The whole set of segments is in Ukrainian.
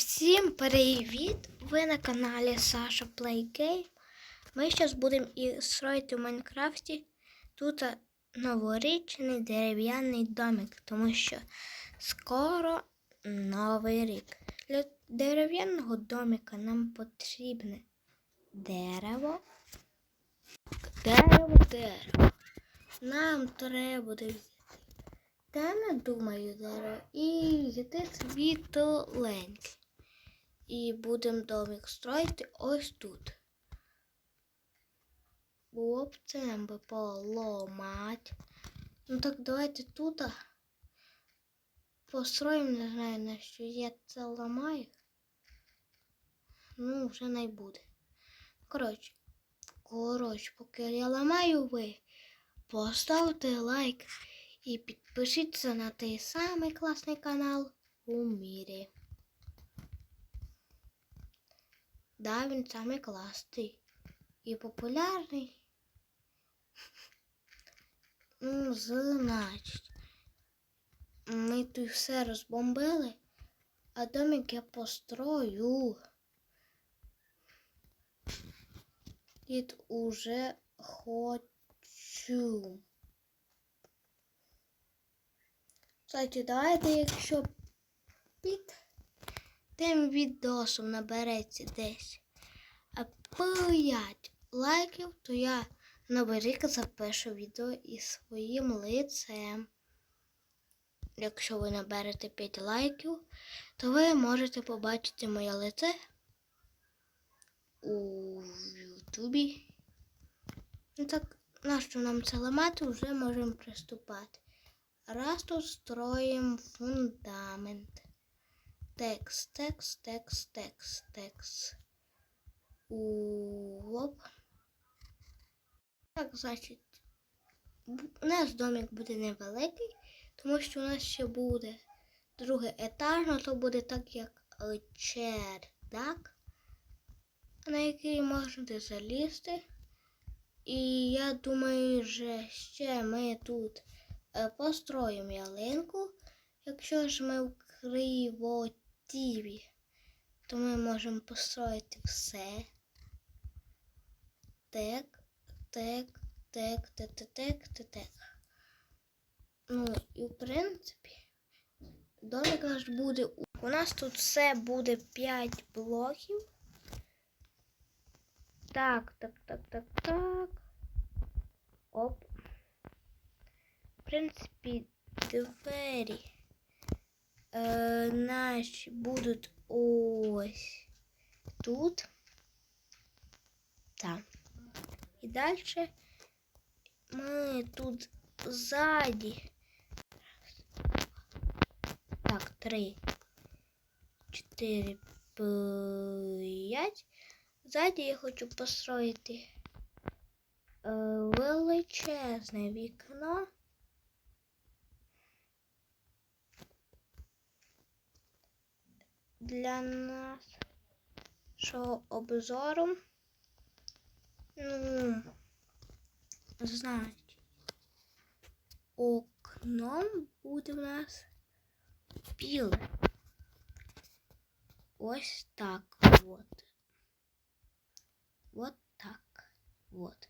Всім привіт! Ви на каналі Саша Playgame. Ми зараз будемо і строїти в Майнкрафті тут новорічний дерев'яний домик, тому що скоро новий рік. Для дерев'яного домика нам потрібне дерево. Дерево, дерево. Нам треба буде взяти. Та не думаю дерево. І взяти світоленьке. І будемо домик строїти ось тут. Було б це би поломать. Ну так давайте тут построїмо, не знаю, на що я це ламаю. Ну, вже не буде. Коротше, коротше, поки я ламаю ви, поставте лайк і підпишіться на той самий класний канал у мірі. Да, він самий класний і популярний. Ну, значить, ми тут все розбомбили, а домик я построю. Тут уже хочу. Кстати, давайте, якщо під тим відосом набереться десь а 5 лайків, то я новий рік запишу відео із своїм лицем. Якщо ви наберете 5 лайків, то ви можете побачити моє лице у Ютубі. Ну так, нащо нам це ламати, вже можемо приступати. Раз тут строїмо фундамент. Текст, текст, текст, текст, текст. Оп. Так, значить, у нас домик буде невеликий, тому що у нас ще буде другий етаж, але то буде так, як чердак, на який можете залізти. І я думаю, що ще ми тут е, построїмо ялинку. Якщо ж ми в Кривотіві, то ми можемо построїти все. Тек, тек, тек, тек, тек, тек, тек, тек. Ну, і в принципі, домик наш буде. У нас тут все буде 5 блоків. Так, так, так, так, так. Оп. В принципі, двері е, наші будуть ось тут. Так. І далі ми тут ззаді. Так, три, чотири, п'ять. Ззаді я хочу построїти е, величезне вікно. Для нас що обзору. Ну, значить, окном буде в нас біле. Ось так вот. Вот так вот.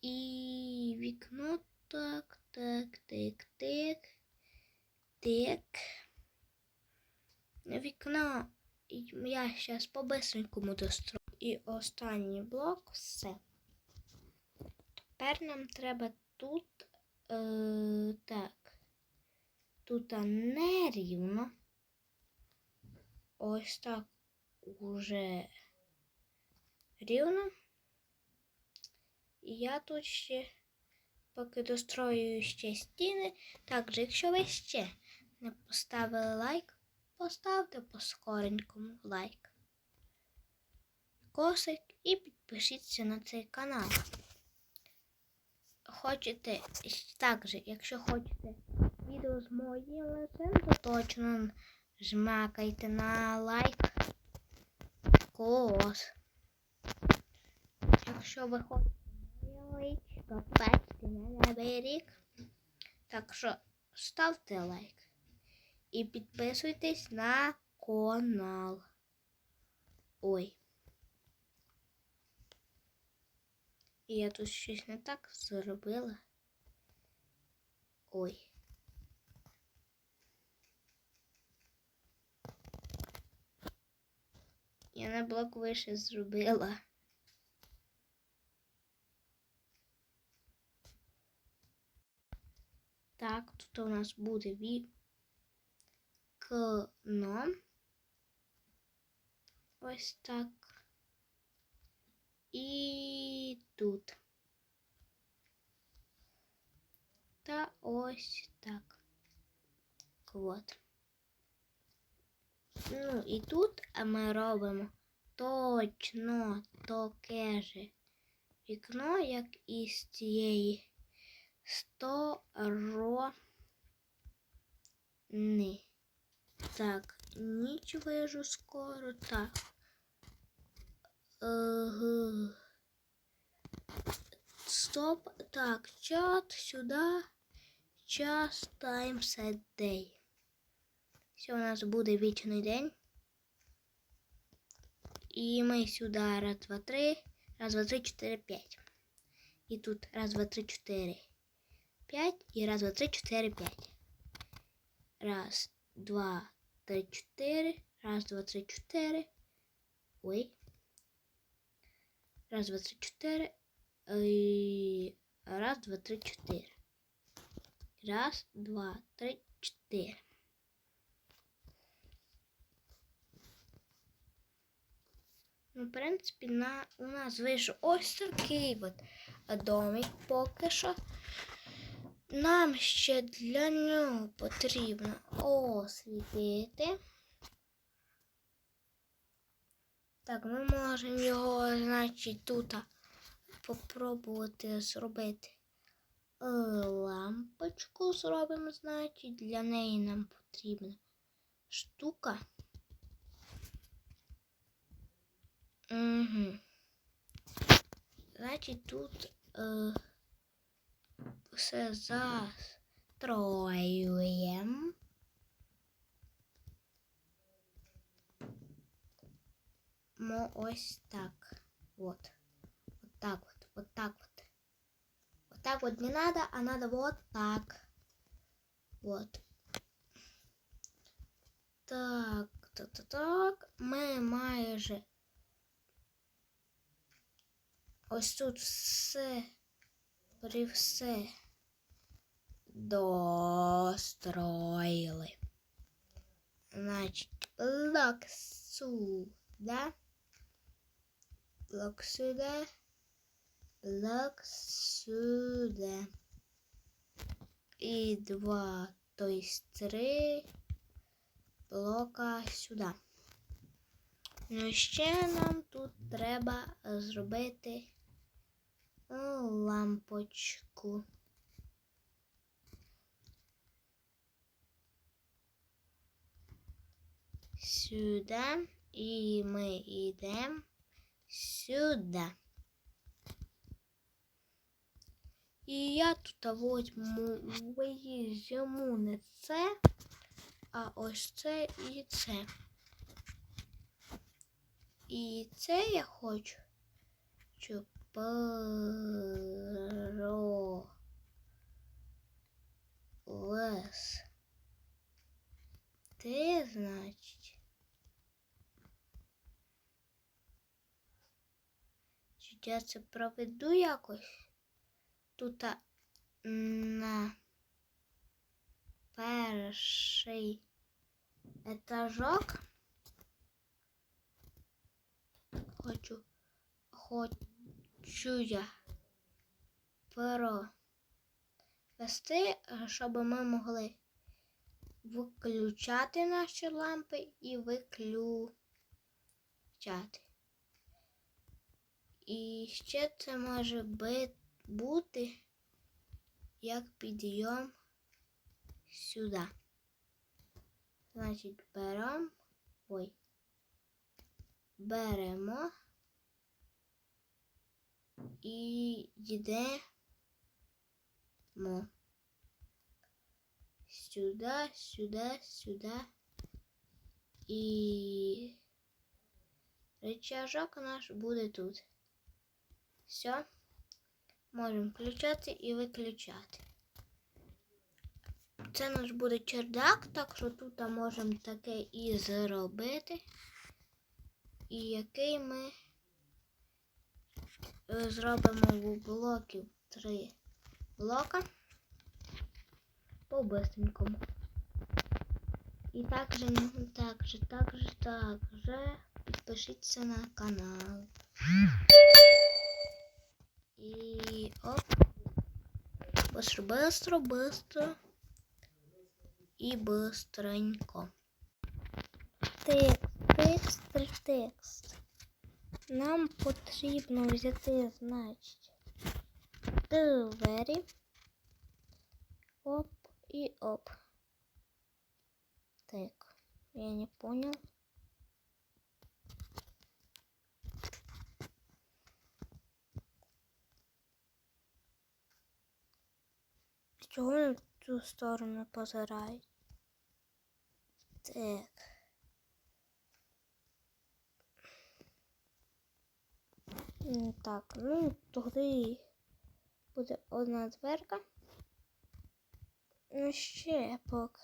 І вікно так, так, так, так, так. Вікно я зараз по-бистренькому дострою. І останній блок все. Тепер нам треба тут е, так. Тут нерівно. Ось так уже рівно. І я тут ще поки дострою ще стіни. Також, якщо ви ще не поставили лайк, поставте по-скоренькому лайк, косик і підпишіться на цей канал. Хочете також, якщо хочете відео з моїм лицем, то точно жмакайте на лайк. Кос. Якщо ви хочете моє личко бачити на новий рік, так що ставте лайк. І підписуйтесь на канал. Ой. Я тут щось не так зробила. Ой. Я на блок вище зробила. Так, тут у нас буде вікно. Ось так. І тут. Та ось так. От. Ну і тут ми робимо точно таке же вікно, як із цієї сторони. Так, ніч вижу скоро. Так. Ага. Стоп. Так, чат сюди. Час time set day. Все, у нас буде вічний день. І ми сюди раз, два, три. Раз, два, три, чотири, п'ять. І тут раз, два, три, чотири. П'ять. І раз, два, три, чотири, п'ять. Раз, два, три, чотири. Раз, два, три, чотири. Ой. Раз, два, три, чотири. І... Раз, два, три, чотири. Раз, два, три, чотири. Ну, в принципі, на, у нас вийшов ось такий от домик поки що. Нам ще для нього потрібно освітити. Так, ми можемо його, значить, тут попробувати зробити лампочку зробимо, значить, для неї нам потрібна штука. Угу. Значить, тут е, все застроюємо. Мо ось так. Вот. Вот так вот. Вот так вот. Вот так вот не надо, а надо вот так. Вот. Так, так, так, так. Ми майже ось тут все при все достроїли. Значить, лак сюди, блок сюди, блок сюди. І два, то есть три блока сюди. Ну, ще нам тут треба зробити лампочку. Сюди і ми йдемо сюди. І я тут возьму візьму не це, а ось це і це. І це я хочу, лес. Ти, значить. Чи я це проведу якось? Тут на перший етажок хочу хочу я провести, щоб ми могли виключати наші лампи і виключати. І ще це може бути як підйом сюди. Значить, беремо, ой, беремо і йдемо сюди, сюди, сюди. І рычажок наш буде тут. Все. Можемо включати і виключати. Це наш буде чердак, так що тут можемо таке і зробити. І який ми зробимо в блоків три блока по быстренькому. І також, також, також, також підпишіться на канал. І оп. Быстро, быстро, быстро. І быстренько. Текст, текст, текст. Нам потрібно взяти, значить, двері. Оп і оп. Так, я не понял. Чого вони в цю сторону позирають? Так. Так, ну тоді буде одна дверка. Ну ще поки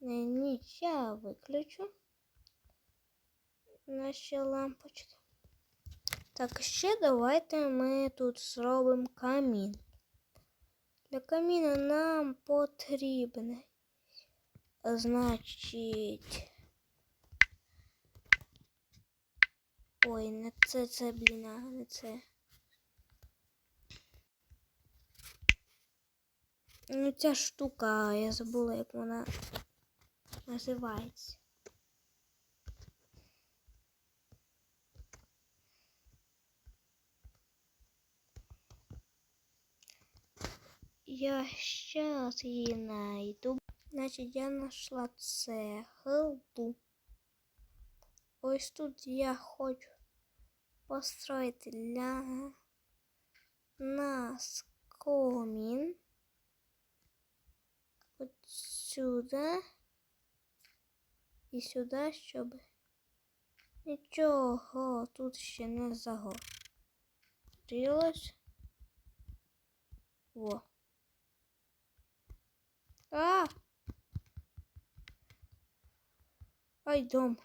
не ніч я виключу наші лампочки. Так, ще давайте ми тут зробимо камін. Для каміна нам потрібно, значить. Ой, не це, це, блін, а не це. Ну, ця штука, я забула, як вона називається. Я щас її найду. Значить, я знайшла цеглу. Ось тут я хочу построїти для нас комін. От сюди і сюди, щоб нічого тут ще не загорілось. Во. А! Ай, дом,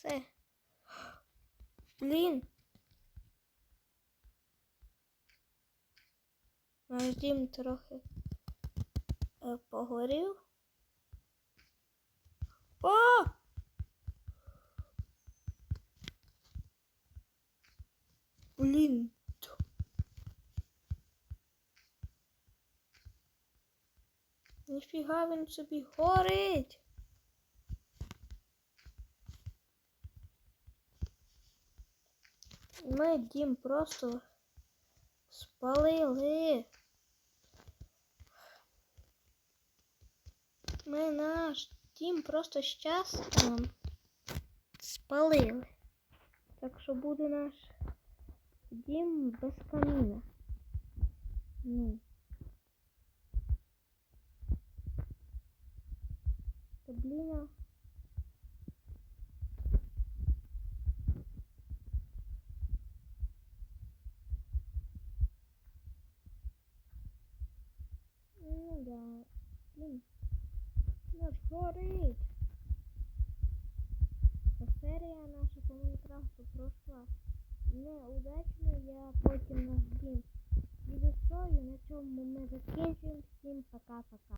Все. Блін. Наш дім трохи е, погорів. О! Блін. Ніфіга він собі горить. Ми дім просто спалили. Ми наш дім просто щас ем, спалили. Так що буде наш дім без каміна. Ну. Блін. а. Ну да. Блін. Наш горить. Ця серія наша по Майнкрафту пройшла неудачно. Я потім наш дім відострою. На цьому ми закінчуємо.